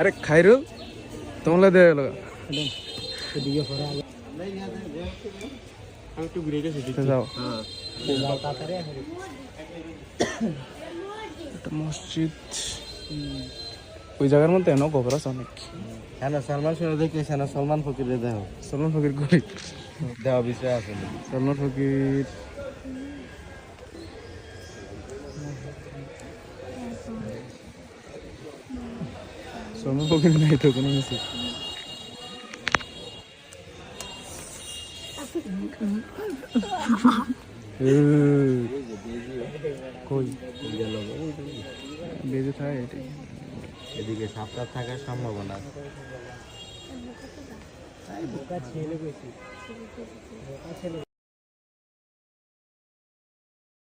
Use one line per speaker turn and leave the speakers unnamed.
আরে খাইরু তোমালে দে গেল
আমি একটু ঘুরে গেছি
যাও।
হ্যাঁ।
একটা মসজিদ। ওই জায়গার মধ্যে এনো গোবর আছে অনেক।
হ্যাঁ সালমান শাহ দেখে না সলমান ফকির দেহ।
সলমান ফকির গরিব।
দেহ বিষয় আছে।
সলমান ফকির সলমান ফকির নাই তো কোনো কিছু কই বেজে থাকে এটাই
এদিকে সাপটা থাকার সম্ভাবনা
বোকা ছেলে